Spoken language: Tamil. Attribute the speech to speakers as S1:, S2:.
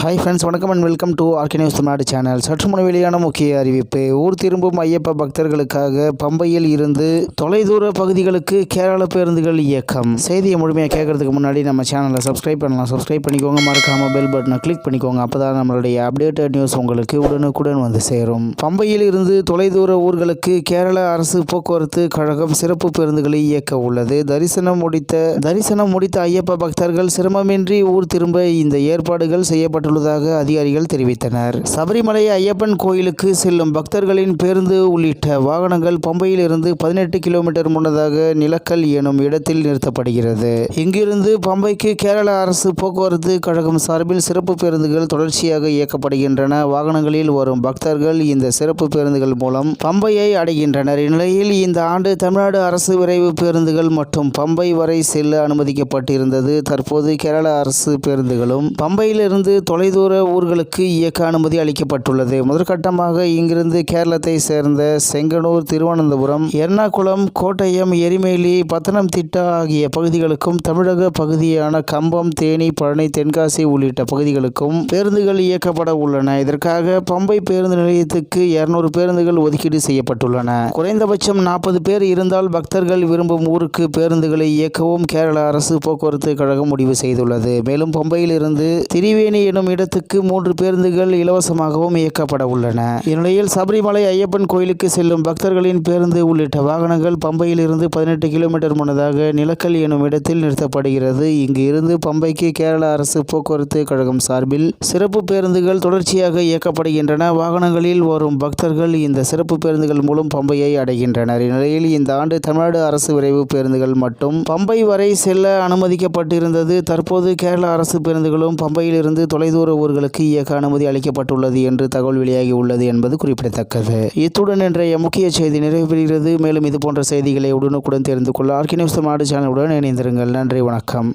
S1: ஹாய் ஃப்ரெண்ட்ஸ் வணக்கம் and welcome to RK news Tamil Nadu channel சற்று முன் வெளியான முக்கிய அறிவிப்பு. ஊர் திரும்பும் ஐயப்ப பக்தர்களுக்காக பம்பையில் இருந்து தொலைதூர பகுதிகளுக்கு கேரள பேருந்துகள் இயக்கம். செய்தியை முழுமையாக கேட்கறதுக்கு முன்னாடி நம்ம சேனலை சப்ஸ்கிரைப் பண்ணலாம். சப்ஸ்கிரைப் பண்ணிக்கோங்க. மறக்காம பெல் பட்டனை கிளிக் பண்ணிக்கோங்க. அப்போ தான் நம்மளுடைய அப்டேட்டட் நியூஸ் உங்களுக்கு உடனுக்குடன் வந்து சேரும். பம்பையில் இருந்து தொலைதூர ஊர்களுக்கு கேரள அரசு போக்குவரத்து கழகம் சிறப்பு பேருந்துகளை இயக்க உள்ளது. தரிசனம் முடித்த தரிசனம் முடித்த ஐயப்ப பக்தர்கள் சிரமமின்றி ஊர் திரும்ப இந்த ஏற்பாடுகள் செய்யப்பட்டுள்ளதாக அதிகாரிகள் தெரிவித்தனர். சபரிமலை ஐயப்பன் கோயிலுக்கு செல்லும் பக்தர்களின் பேருந்து உள்ளிட்ட வாகனங்கள் பம்பையில் இருந்து பதினெட்டு கிலோமீட்டர் முன்னதாக நிலக்கல் எனும் இடத்தில் நிறுத்தப்படுகிறது. இங்கிருந்து பம்பைக்கு கேரள அரசு போக்குவரத்து கழகம் சார்பில் சிறப்பு பேருந்துகள் தொடர்ச்சியாக இயக்கப்படுகின்றன. வாகனங்களில் வரும் பக்தர்கள் இந்த சிறப்பு பேருந்துகள் மூலம் பம்பையை அடைகின்றனர். இந்நிலையில் இந்த ஆண்டு தமிழ்நாடு அரசு விரைவு பேருந்துகள் மற்றும் பம்பை வரை செல்ல அனுமதிக்கப்பட்டிருந்தது. தற்போது கேரள அரசு பேருந்துகளும் பம்பையிலிருந்து தொலைதூர ஊர்களுக்கு இயக்க அனுமதி அளிக்கப்பட்டுள்ளது. முதற்கட்டமாக இங்கிருந்து கேரளத்தை சேர்ந்த செங்கனூர் திருவனந்தபுரம் எர்ணாகுளம் கோட்டயம் எரிமேலி பத்தனம்திட்டா ஆகிய பகுதிகளுக்கும் தமிழக பகுதியான கம்பம் தேனி பழனி தென்காசி உள்ளிட்ட பகுதிகளுக்கும் பேருந்துகள் இயக்கப்பட உள்ளன. இதற்காக பம்பை பேருந்து நிலையத்துக்கு இருநூறு பேருந்துகள் ஒதுக்கீடு செய்யப்பட்டுள்ளன. குறைந்தபட்சம் நாற்பது பேர் இருந்தால் பக்தர்கள் விரும்பும் ஊருக்கு பேருந்துகளை இயக்கவும் கேரள அரசு போக்குவரத்து கழகம் முடிவு செய்துள்ளது. மேலும் பம்பையிலிருந்து திரிவேணி எனும் இடத்துக்கு மூன்று பேருந்துகள் இலவசமாகவும் இயக்கப்பட உள்ளன. இந்நிலையில் சபரிமலை ஐயப்பன் கோயிலுக்கு செல்லும் பக்தர்களின் பேருந்து உள்ளிட்ட வாகனங்கள் பம்பையில் இருந்து பதினெட்டு கிலோமீட்டர் முன்னதாக நிலக்கல் எனும் இடத்தில் நிறுத்தப்படுகிறது. இங்கு இருந்து பம்பைக்கு கேரள அரசு போக்குவரத்து கழகம் சார்பில் சிறப்பு பேருந்துகள் தொடர்ச்சியாக இயக்கப்படுகின்றன. வாகனங்களில் வரும் பக்தர்கள் இந்த சிறப்பு பேருந்துகள் மூலம் பம்பையை அடைகின்றனர். இந்நிலையில் இந்த ஆண்டு தமிழ்நாடு அரசு விரைவு பேருந்துகள் மட்டும் பம்பை வரை செல்ல அனுமதிக்கப்பட்டிருந்தது. தற்போது கேரள அரசு பேருந்துகளும் பம்பையில் இருந்து தொலைதூர ஊர்களுக்கு இயக்க அனுமதி அளிக்கப்பட்டுள்ளது என்று தகவல் வெளியாகி உள்ளது என்பது குறிப்பிடத்தக்கது. இத்துடன் இன்றைய முக்கிய செய்தி நிறைவு பெறுகிறது மேலும் இது போன்ற செய்திகளை உடனுக்குடன் தெரிந்து கொள்ள ஆர்கே நியூஸ் தமிழ்நாடு சேனலுடன் இணைந்திருங்கள். நன்றி வணக்கம்.